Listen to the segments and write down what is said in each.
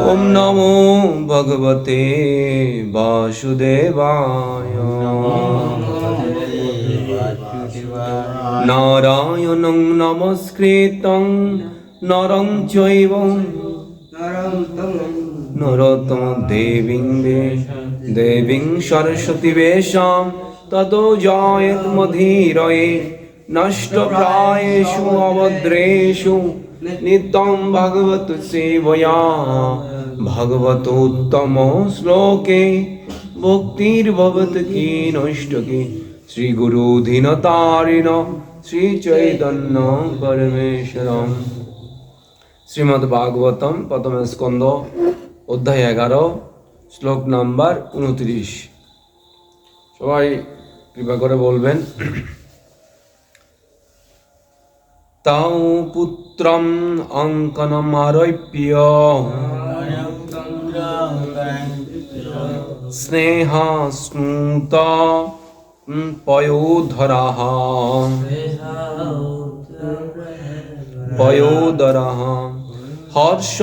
ওম নমো ভগবতে বাসুদেবায়। নারায়ণং নমস্কৃতং নরং চৈব। নরোত্তম দেবীং দেবীং সরস্বতী বেশাম ততো জয়ৎমধীরয়ে নষ্টপ্রায়েষু অভদ্রেষু নিত্যং ভগবত সেবয়া ভগবত উত্তম শ্লোকে ভক্তির্ভবত কি নষ্টকে শ্রী গুরু দীনতারিণ শ্রী চৈতন্য পরমেশ্বরম। শ্রীমদ্ ভাগবতম প্রথম স্কন্দ অধ্যায় এগারো, শ্লোক নাম্বার উনত্রিশ। সবাই কৃপা করে বলবেন। তাও পুত্রম অঙ্কনমারোপ্য স্নেহা স্নুত পয়োধরাः পয়োদরः হর্ষ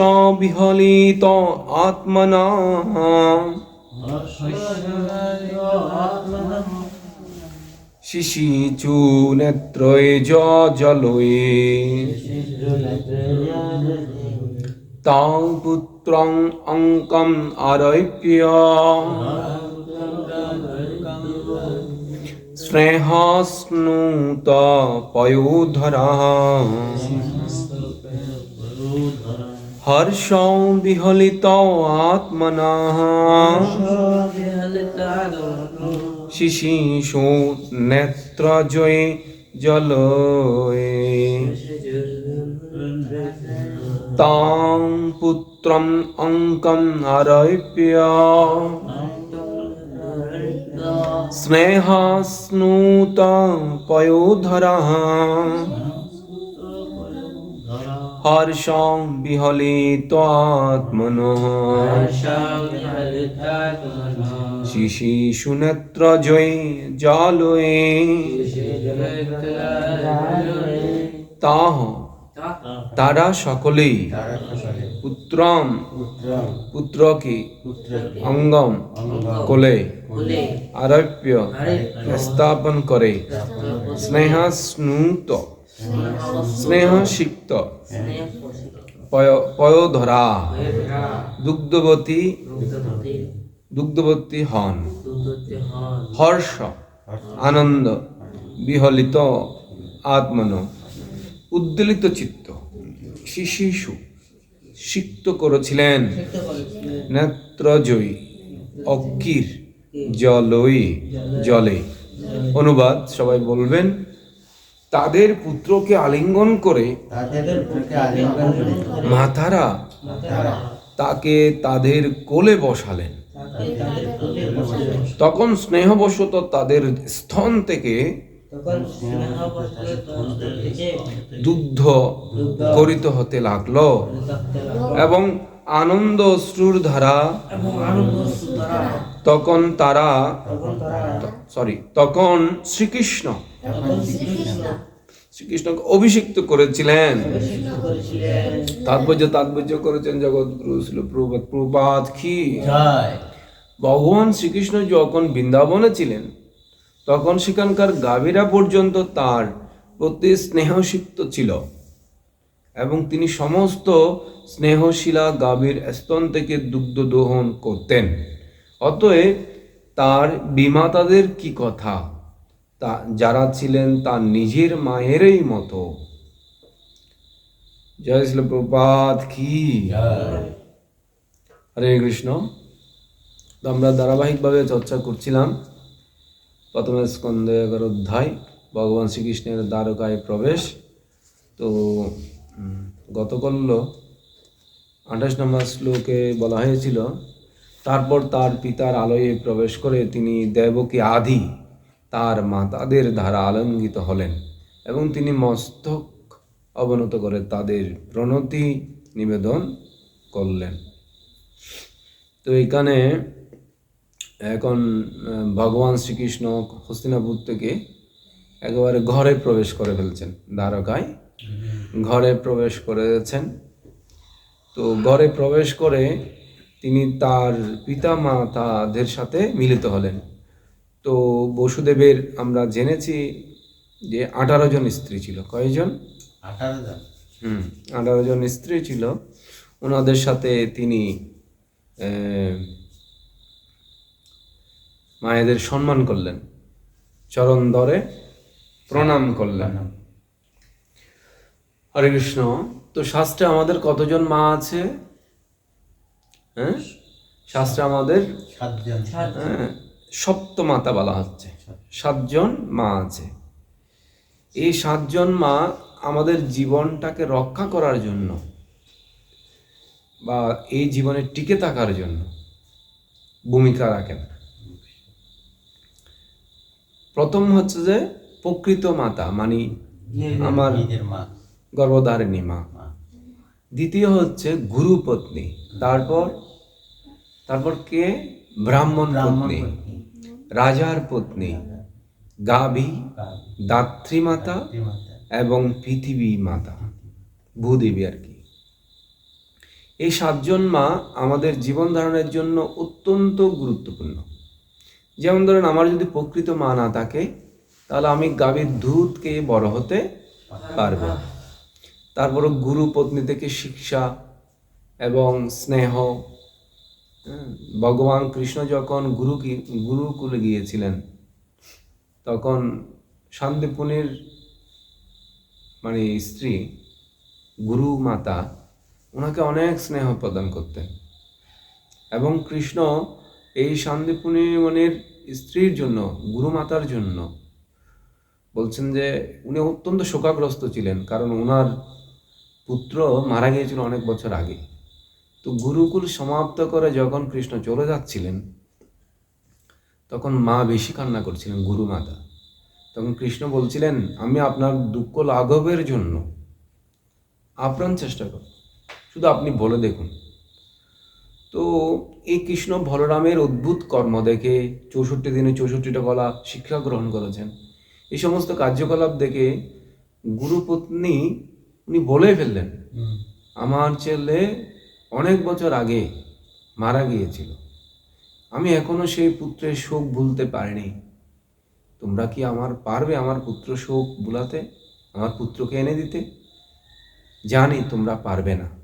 বিহলিত আত্মনা শিশিচু নেত্রয়ে জলয়ে তাং পুত্রং অঙ্কম আরোপ্য। স্নেহাস্নুত পয়োধরः হর্ষ বিহলিত আত্মনः। শিশিষু নেত্রজয়ে জলয়ে। তাং পুত্রম অঙ্কম স্নেহাস্নুত পয়োধরः হর্ষং বিহলিতাত্মনः শিশিষু নেত্রজয়ে জলয়ে তাহ, তারা সকলেই পুত্রম, পুত্রকে অঙ্গম কোলে আরোপ্য স্থাপন করে। স্নেহাস্নুত, স্নেহসিক্ত, পয়- পয়োধরা, দুগ্ধবতী দুগ্ধবতী হন। হর্ষ আনন্দ বিহলিত আত্মন উদ্বেলিত চিত্ত শিশিশু সিক্ত করেছিলেন। নেত্রজয়ী অকির জলই জলে। অনুবাদ সবাই বলবেন তাদের পুত্রকে আলিঙ্গন করে মাতারা তাকে তাদের কোলে বসালেন। তখন স্নেহবশত তাদের স্তন থেকে দুগ্ধ করিত হতে লাগল এবং আনন্দ অশ্রুর ধারা তখন তারা সরি, তখন শ্রীকৃষ্ণ শ্রীকৃষ্ণকে অভিষিক্ত করেছিলেন। তাৎপর্য তাৎপর্য করেছেন জগৎগুরু ছিল প্রভাত কি? ভগবান শ্রীকৃষ্ণ যখন বৃন্দাবনে ছিলেন তখন সেখানকার গাভীরা পর্যন্ত তার প্রতি স্নেহসিক্ত ছিল এবং তিনি সমস্ত স্নেহশীলা গাভীর স্তন থেকে দুগ্ধ দোহন করতেন। অতএব তার বিমাতাদের কি কথা? তা যারা ছিলেন তার নিজের মায়েরই মতো। জয় শ্রী প্রপাত কি? হরে কৃষ্ণ। তো আমরা ধারাবাহিকভাবে চর্চা করছিলাম প্রথমে স্কন্ধে এগারো অধ্যায় ভগবান শ্রীকৃষ্ণের দ্বারকায় প্রবেশ। তো উম, গতকাল আঠাশ নম্বর শ্লোকে বলা হয়েছিল তারপর তার পিতার আলয়ে প্রবেশ করে তিনি দেবকী আদি তার মাতাদের দ্বারা আলঙ্গিত হলেন এবং তিনি মস্তক অবনত করে তাদের প্রণতি নিবেদন করলেন। তো এখানে এখন ভগবান শ্রীকৃষ্ণ হস্তিনাপুর থেকে একেবারে ঘরে প্রবেশ করে ফেলছেন দ্বারকায়। ঘরে প্রবেশ করেছেন। তো ঘরে প্রবেশ করে তিনি তার পিতা মাতাদের সাথে মিলিত হলেন। তো বসুদেবের আমরা জেনেছি যে আঠারো জন স্ত্রী ছিল। কয়জন? আঠারো জন। হুম আঠারো জন স্ত্রী ছিল। ওনাদের সাথে তিনি মায়েদের সম্মান করলেন। চরণ দরে প্রণাম করলেন। হরে কৃষ্ণ তো শাস্ত্রে আমাদের কতজন মা আছে? হ্যাঁ? শাস্ত্রে আমাদের সাতজন। হ্যাঁ, সপ্তমাতা বলা হচ্ছে। সাতজন মা আছে। এই সাতজন মা আমাদের জীবনটাকে রক্ষা করার জন্য বা এই জীবনে টিকে থাকার জন্য ভূমিকা রাখেন। প্রথম হচ্ছে যে প্রকৃত মাতা মানে আমার গর্ভধারিণী মা। দ্বিতীয় হচ্ছে গুরু পত্নী। তারপর তারপর কে? ব্রাহ্মণ পত্নী। রাজার পত্নী। গাভী দাত্রী মাতা। এবং পৃথিবী মাতা। ভূদেবী আর কি। এই সাতজন মা আমাদের জীবন ধারণের জন্য অত্যন্ত গুরুত্বপূর্ণ। যেমন ধরেন আমার যদি প্রকৃত মা না থাকে, তাহলে আমি গাভীর দুধকে বড় হতে পারব তারপরে গুরু পত্নী থেকে শিক্ষা এবং স্নেহ ভগবান কৃষ্ণ যখন গুরু গুরুকুলে গিয়েছিলেন, তখন শান্তিপুনির মানে স্ত্রী গুরু মাতা, ওনাকে অনেক স্নেহ প্রদান করতেন। এবং কৃষ্ণ এই শান্তিপুনি মনির স্ত্রীর জন্য, গুরু মাতার জন্য বলছেন যে উনি অত্যন্ত শোকাগ্রস্ত ছিলেন, কারণ ওনার পুত্র মারা গিয়েছিল অনেক বছর আগে। তো গুরুকুল সমাপ্ত করে যখন কৃষ্ণ চলে যাচ্ছিলেন, তখন মা বেশি কান্না করছিলেন, গুরু মাতা। তখন কৃষ্ণ বলছিলেন, আমি আপনার দুঃখ লাঘবের জন্য, আপ্রাণ চেষ্টা করব। শুধু আপনি বলে দেখুন। তো এই কৃষ্ণ বলরামের অদ্ভুত কর্ম দেখে চৌষট্টি দিনে চৌষট্টিটা কলা শিক্ষা গ্রহণ করেছেন। এই সমস্ত কার্যকলাপ দেখে গুরুপত্নী উনি বলে ফেললেন আমার ছেলে অনেক বছর আগে মারা গিয়েছিল। আমি এখনও সেই পুত্রের শোক ভুলতে পারিনি। তোমরা কি আমার পারবে আমার পুত্র শোক ভুলাতে? আমার পুত্রকে এনে দিতে? জানি তোমরা পারবে না।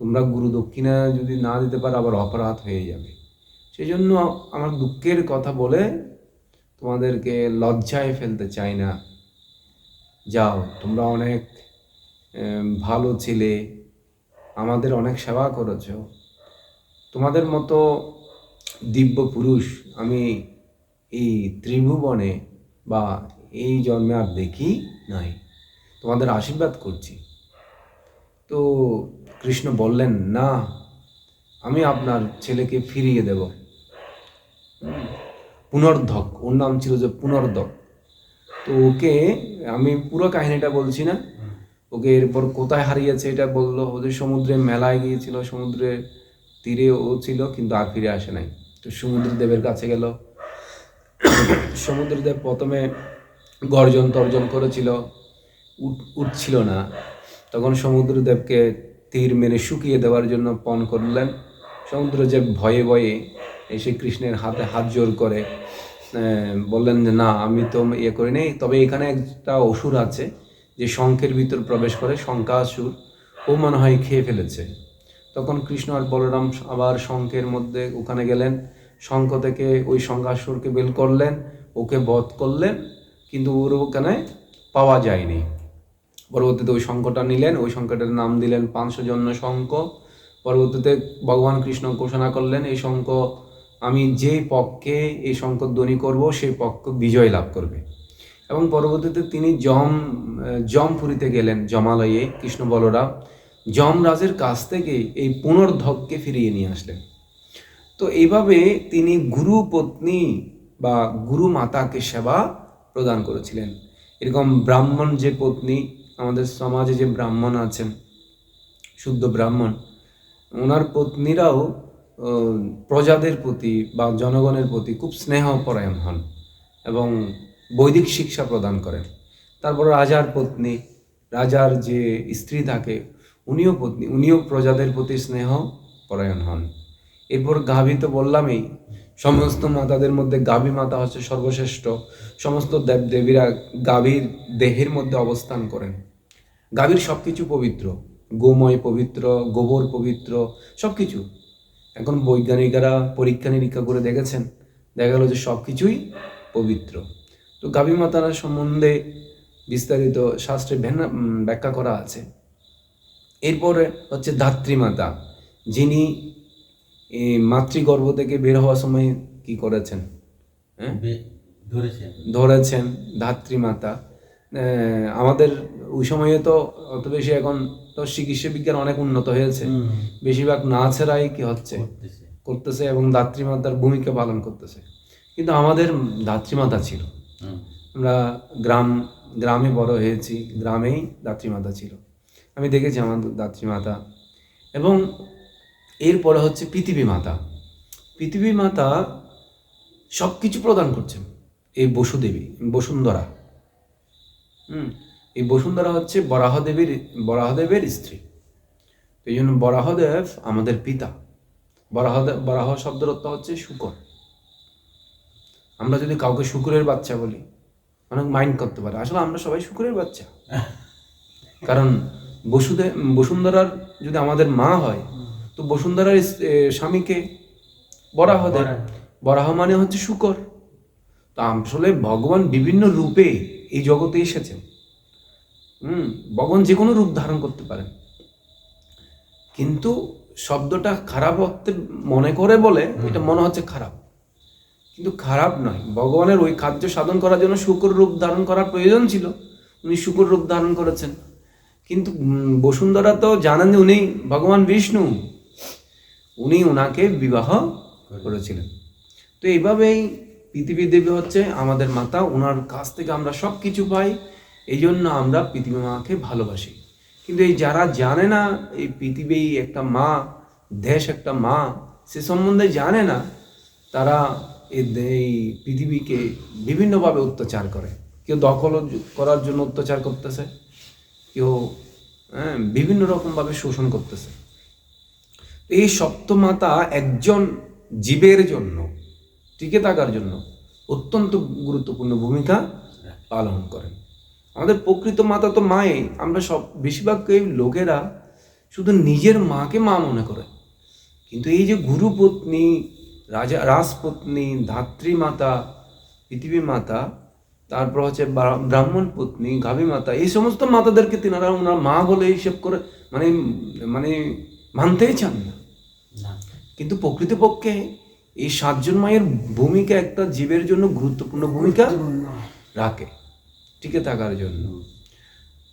তোমরা গুরু দক্ষিণা যদি না দিতে পারো, আবার অপরাধ হয়ে যাবে। সেই জন্য আমার দুঃখের কথা বলে তোমাদেরকে লজ্জায় ফেলতে চাই না। যাও, তোমরা অনেক ভালো ছিলে, আমাদের অনেক সেবা করেছ। তোমাদের মতো দিব্য পুরুষ আমি এই ত্রিভুবনে বা এই জন্মে আর দেখি নাই। তোমাদের আশীর্বাদ করছি। তো কৃষ্ণ বললেন, না, আমি আপনার ছেলেকে ফিরিয়ে দেব। পুনর্ধক, ওর নাম ছিল যে পুনর্ধক। তো ওকে, আমি পুরো কাহিনীটা বলছি না। ওকে এরপর কোথায় হারিয়েছে এটা বলল, ওদের সমুদ্রে মেলায় গিয়েছিল, সমুদ্রের তীরে ও ছিল, কিন্তু আর ফিরে আসে নাই। তো সমুদ্রদেবের কাছে গেল। সমুদ্রদেব প্রথমে গর্জন তর্জন করেছিল, উঠ- উঠছিল না। তখন সমুদ্রদেবকে তীর মেরে শুকিয়ে দেওয়ার জন্য পণ করলেন। সমুদ্র যে ভয়ে ভয়ে এসে কৃষ্ণের হাতে হাত জোর করে বললেন যে, না, আমি তো ইয়ে করি নাই। তবে এখানে একটা অসুর আছে যে শঙ্খের ভিতর প্রবেশ করে শঙ্কাসুর ও মনে হয় খেয়ে ফেলেছে। তখন কৃষ্ণ আর বলরাম আবার শঙ্খের মধ্যে ওখানে গেলেন। শঙ্খ থেকে ওই শঙ্কাসুরকে বের করলেন, ওকে বধ করলেন, কিন্তু ওর ওখানে পাওয়া যায়নি। পরবর্তীতে ওই শঙ্খটা নিলেন, ওই শঙ্খটার নাম দিলেন পাঁচশো জন্য শঙ্খ। পরবর্তীতে ভগবান কৃষ্ণ ঘোষণা করলেন, এই শঙ্খ, আমি যে পক্ষে এই শঙ্খ ধ্বনি করব, সেই পক্ষ বিজয় লাভ করবে। এবং পরবর্তীতে তিনি জম জমপুরীতে গেলেন জমালয়ে কৃষ্ণ বলরাম। যমরাজের কাছ থেকে এই পুনর্ধককে ফিরিয়ে নিয়ে আসলেন। তো এইভাবে তিনি গুরু পত্নী বা গুরু মাতাকে সেবা প্রদান করেছিলেন। এরকম ব্রাহ্মণ যে পত্নী আমাদের সমাজে যে ব্রাহ্মণ আছেন শুদ্ধ ব্রাহ্মণ, ওনার পত্নীরাও প্রজাদের প্রতি বা জনগণের প্রতি খুব স্নেহপরায়ণ হন এবং বৈদিক শিক্ষা প্রদান করেন। তারপর রাজার পত্নী, রাজার যে স্ত্রী থাকে, উনিও পত্নী, উনিও প্রজাদের প্রতি স্নেহ পরায়ণ হন। এরপর গাভী তো বললামই, সমস্ত মাতাদের মধ্যে গাভী মাতা হচ্ছে সর্বশ্রেষ্ঠ, সমস্ত দেব দেবীরা গাভীর দেহের মধ্যে অবস্থান করেন। গাভীর সব কিছু পবিত্র গোময় পবিত্র গোবর পবিত্র সব কিছু এখন বৈজ্ঞানিকরা পরীক্ষা নিরীক্ষা করে দেখেছেন দেখা গেল যে সব কিছুই পবিত্র। তো গাভী মাতার সম্বন্ধে বিস্তারিত শাস্ত্রে ভেনা- ব্যাখ্যা করা আছে। এরপরে হচ্ছে ধাত্রীমাতা যিনি এই মাতৃগর্ভ থেকে বের হওয়ার সময় কি করেছেন? হ্যাঁ? ধরেছেন। ধরেছেন ধাত্রীমাতা আমাদের ওই সময়ে তো অত বেশি এখন তো চিকিৎসা বিজ্ঞান অনেক উন্নত হয়েছে। বেশিরভাগ নার্সেরাই কি হচ্ছে? করতেছে। এবং ধাত্রীমাতার ভূমিকা পালন করতেছে। কিন্তু আমাদের ধাত্রীমাতা ছিল। আমরা গ্রাম গ্রামে বড় হয়েছি গ্রামেই দাত্রীমাতা ছিল। আমি দেখেছি আমার দাত্রীমাতা এবং এরপরে হচ্ছে পৃথিবী মাতা। পৃথিবী মাতা সব কিছু প্রদান করছেন। এই বসুদেবী বসুন্ধরা। হুম। এই বসুন্ধরা হচ্ছে বরাহদেবীর বরাহদেবের স্ত্রী। তো এই জন্য বরাহদেব আমাদের পিতা। বরাহদেব বরাহ শব্দের অর্থ হচ্ছে শুকর। আমরা যদি কাউকে শুকুরের বাচ্চা বলি অনেক মাইন্ড করতে পারে। আসলে আমরা সবাই শুকুরের বাচ্চা। কারণ বসুদেব বসুন্ধরার যদি আমাদের মা হয় তো বসুন্ধরার স্বামীকে বরাহ দেয় বরাহ। বরাহ মানে হচ্ছে শুকর। তো আসলে ভগবান বিভিন্ন রূপে এই জগতে এসেছেন। হুম ভগবান যে কোনো রূপ ধারণ করতে পারেন। কিন্তু শব্দটা খারাপ অর্থে মনে করে বলে এটা মনে হচ্ছে খারাপ। কিন্তু খারাপ নয়। ভগবানের ওই খাদ্য সাধন করার জন্য শুকর রূপ ধারণ করার প্রয়োজন ছিল। উনি শুকর রূপ ধারণ করেছেন। কিন্তু বসুন্ধরা তো জানেন যে উনি ভগবান বিষ্ণু। উনি ওনাকে বিবাহ করেছিলেন। তো এইভাবেই পৃথিবী দেবী হচ্ছে আমাদের মাতা ওনার কাছ থেকে আমরা সব কিছু পাই এই জন্য আমরা পৃথিবী মাকে ভালোবাসি। কিন্তু এই যারা জানে না এই পৃথিবী একটা মা দেশ একটা মা সে সম্বন্ধে জানে না তারা এই পৃথিবীকে বিভিন্নভাবে অত্যাচার করে। কেউ দখল করার জন্য অত্যাচার করতেছে কেউ হ্যাঁ, বিভিন্ন রকমভাবে শোষণ করতেছে। এই সপ্তমাতা একজন জীবের জন্য টিকে থাকার জন্য অত্যন্ত গুরুত্বপূর্ণ ভূমিকা পালন করেন। আমাদের প্রকৃত মাতা তো মায়ে আমরা সব বেশিরভাগ এই লোকেরা শুধু নিজের মাকে মা মনে করে। কিন্তু এই যে গুরুপত্নী রাজা রাজপত্নী ধাত্রী মাতা পৃথিবী মাতা তারপর হচ্ছে ব্রা- ব্রাহ্মণ পত্নী গাভী মাতা এই সমস্ত মাতাদেরকে তিনারা ওনার মা বলে হিসেব করে মানে মানে মানতেই চান না। কিন্তু প্রকৃতপক্ষে এই সাতজন মায়ের ভূমিকা একটা জীবের জন্য গুরুত্বপূর্ণ ভূমিকা রাখে টিকে থাকার জন্য।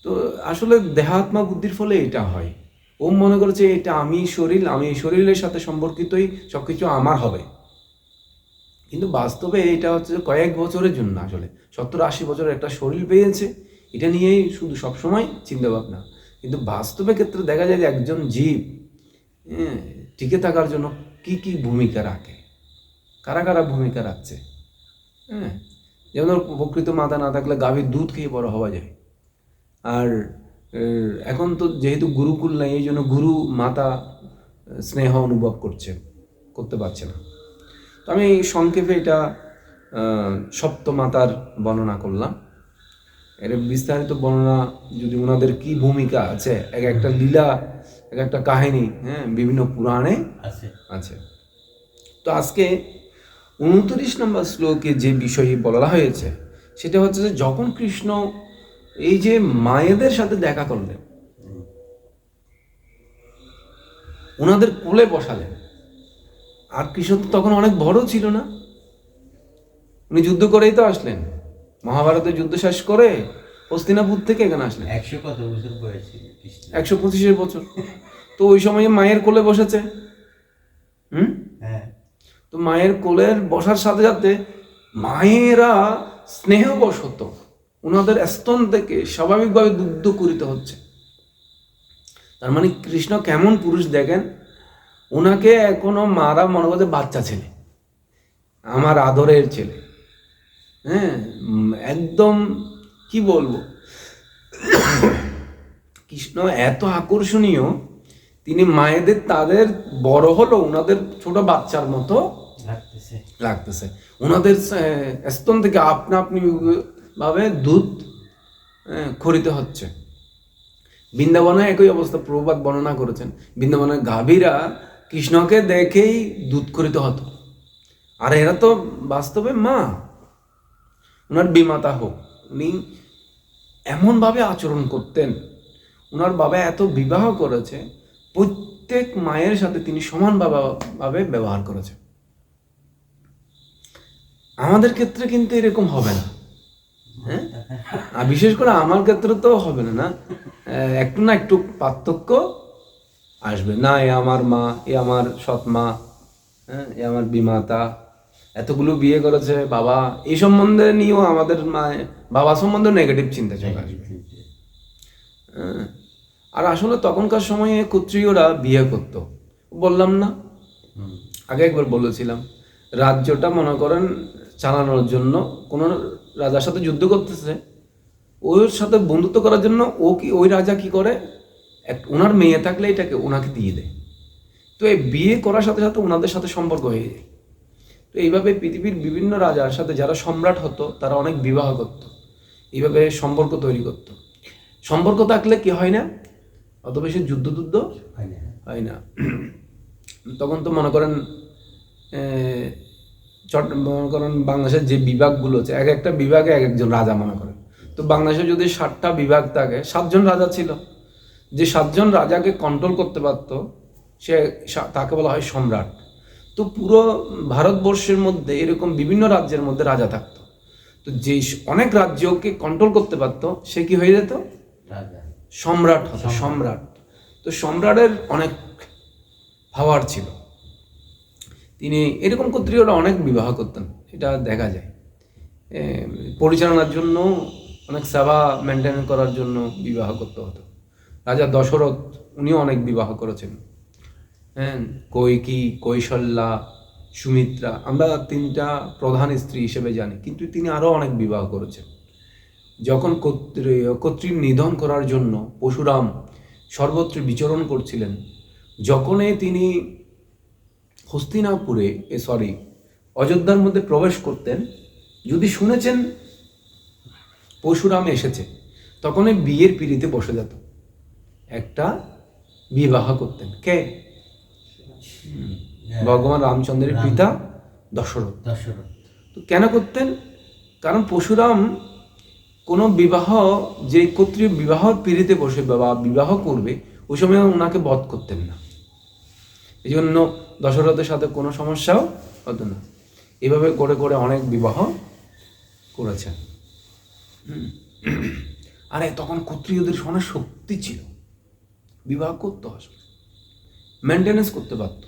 তো আসলে দেহাত্মা বুদ্ধির ফলে এটা হয়। ও মনে করেছে এটা আমি শরীর আমি শরীরের সাথে সম্পর্কিতই সবকিছু আমার হবে। কিন্তু বাস্তবে এটা হচ্ছে কয়েক বছরের জন্য আসলে। সত্তর আশি বছরের একটা শরীর পেয়েছে এটা নিয়েই শুধু সবসময় চিন্তা ভাবনা কিন্তু বাস্তবে ক্ষেত্রে দেখা যায় যে একজন জীব হ্যাঁ, টিকে থাকার জন্য কি কি ভূমিকা রাখে? কারা কারা ভূমিকা রাখছে? হ্যাঁ? যেমন প্রকৃত মাতা না থাকলে গাভীর দুধ খেয়ে বড় হওয়া যায়। আর এখন তো যেহেতু গুরুকুল নাই এই জন্য গুরু মাতা স্নেহ অনুভব করছে করতে পারছে না। তো আমি সংক্ষেপে এটা আহ, সপ্তমাতার বর্ণনা করলাম। এর বিস্তারিত বর্ণনা যদি ওনাদের কি ভূমিকা আছে এক একটা লীলা এক একটা কাহিনী হ্যাঁ বিভিন্ন পুরাণে আছে। আছে। তো আজকে উনত্রিশ নম্বর শ্লোকে যে বিষয়ে বলা হয়েছে সেটা হচ্ছে যে যখন কৃষ্ণ এই যে মায়েদের সাথে দেখা করলেন ওনাদের কোলে বসালেন আর কৃষ্ণ তো তখন অনেক বড় ছিল না। উনি যুদ্ধ করেই তো আসলেন। মহাভারতের যুদ্ধ শেষ করে হস্তিনাপুর থেকে এখানে আসলেন। একশো কত বছর বয়স একশো পঁচিশের বছর। তো ওই সময় মায়ের কোলে বসেছে। হুম? তো মায়ের কোলের বসার সাথে সাথে মায়েরা স্নেহবশত ওনাদের স্তন থেকে স্বাভাবিকভাবে দুগ্ধ করিতে হচ্ছে। তার মানে কৃষ্ণ কেমন পুরুষ দেখেন? ওনাকে এখনও মারা মনে করছে বাচ্চা ছেলে, আমার আদরের ছেলে। হ্যাঁ একদম কি বলব? কৃষ্ণ এত আকর্ষণীয়, তিনি মায়েদের, তাদের বড় হলো ওনাদের ছোট বাচ্চার মতো লাগতেছে। লাগতেছে। ওনাদের স্তন থেকে আপনা আপনি ভাবে দুধ খরিতে হচ্ছে। বৃন্দাবনে একই অবস্থা প্রবাদ বর্ণনা করেছেন। বৃন্দাবনের গাভীরা কৃষ্ণকে দেখেই দুধ খরিতে হতো। আর এরা তো বাস্তবে মা। ওনার বিমাতা হোক, উনি এমনভাবে আচরণ করতেন। ওনার বাবা এত বিবাহ করেছে, প্রত্যেক মায়ের সাথে তিনি সমানভাবে, ভাবে ব্যবহার করেছেন আমাদের ক্ষেত্রে কিন্তু এরকম হবে না। হ্যাঁ? আর বিশেষ করে আমার ক্ষেত্রে তো হবে না না? একটু না একটু পার্থক্য আসবে। না এ আমার মা এ আমার সৎ মা হ্যাঁ? এ আমার বিমাতা এতগুলো বিয়ে করেছে বাবা এই সম্বন্ধে নিয়েও আমাদের মা বাবা সম্বন্ধে নেগেটিভ চিন্তা চলে আসবে। হ্যাঁ। আর আসলে তখনকার সময়ে ক্ষত্রিয়রা বিয়ে করতো। বললাম না। আগে একবার বলেছিলাম। রাজ্যটা মনে করেন চালানোর জন্য কোনো রাজার সাথে যুদ্ধ করতেছে ওর সাথে বন্ধুত্ব করার জন্য ও কি ওই রাজা কি করে? এক ওনার মেয়ে থাকলে এটাকে ওনাকে দিয়ে দেয়। তো এই বিয়ে করার সাথে সাথে ওনাদের সাথে সম্পর্ক হয়ে যায়। তো এইভাবে পৃথিবীর বিভিন্ন রাজার সাথে যারা সম্রাট হতো তারা অনেক বিবাহ করত। এইভাবে সম্পর্ক তৈরি করত। সম্পর্ক থাকলে কি হয় না? অত বেশি যুদ্ধ টুদ্ধ হয় না। হয় না। তখন তো মনে করেন চট মনে করেন বাংলাদেশের যে বিভাগগুলো আছে এক একটা বিভাগে এক একজন রাজা মনে করেন। তো বাংলাদেশে যদি ষাটটা বিভাগ থাকে সাতজন রাজা ছিল। যে সাতজন রাজাকে কন্ট্রোল করতে পারত সে তাকে বলা হয় সম্রাট। তো পুরো ভারতবর্ষের মধ্যে এরকম বিভিন্ন রাজ্যের মধ্যে রাজা থাকতো। তো যে অনেক রাজ্যকে কন্ট্রোল করতে পারতো সে কি হয়ে যেত? সম্রাট হতো সম্রাট। তো সম্রাটের অনেক পাওয়ার ছিল। তিনি এরকম ক্ষত্রিয়রা অনেক বিবাহ করতেন, এটা দেখা যায়। পরিচালনার জন্য, অনেক সেবা মেনটেন করার জন্য বিবাহ করতে হতো। রাজা দশরথ, উনিও অনেক বিবাহ করেছেন। হ্যাঁ কৈকি, কৈশল্যা, সুমিত্রা, আমরা তিনটা প্রধান স্ত্রী হিসেবে জানি, কিন্তু তিনি আরও অনেক বিবাহ করেছেন। যখন কর্তৃ- কর্তৃর নিধন করার জন্য পশুরাম সর্বত্র বিচরণ করছিলেন, যখনই তিনি হস্তিনাপুরে এ সরি অযোধ্যার মধ্যে প্রবেশ করতেন। যদি শুনেছেন পশুরাম এসেছে তখনই বিয়ের পিড়িতে বসে যেত। একটা বিবাহ করতেন। কে? ভগবান রামচন্দ্রের পিতা দশরথ। দশরথ। তো কেন করতেন? কারণ পশুরাম কোনো বিবাহ যে কর্তৃ বিবাহ পিড়িতে বসে বা বিবাহ করবে ওই সময় ওনাকে বধ করতেন না। এই জন্য দশরথের সাথে কোনো সমস্যাও হতো না। এভাবে করে করে অনেক বিবাহ করেছেন। আরে তখন ক্ষত্রিয়দের অনেক শক্তি ছিল। বিবাহ করতে আসবে মেনটেনেন্স করতে পারত।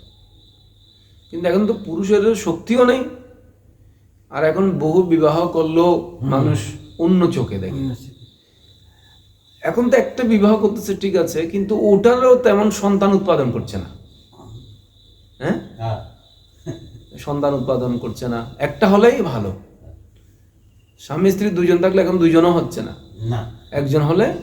কিন্তু এখন তো পুরুষের শক্তিও নেই। আর এখন বহু বিবাহ করলেও মানুষ অন্য চোখে দেখে। এখন তো একটা বিবাহ করতেছে ঠিক আছে কিন্তু ওটারও তেমন সন্তান উৎপাদন করছে না। হ্যাঁ? হ্যাঁ। সন্তান উৎপাদন করছে না। একটা হলেই ভালো। স্বামী স্ত্রী দুজন থাকলে এখন দুজনও হচ্ছে না। না। একজন হলে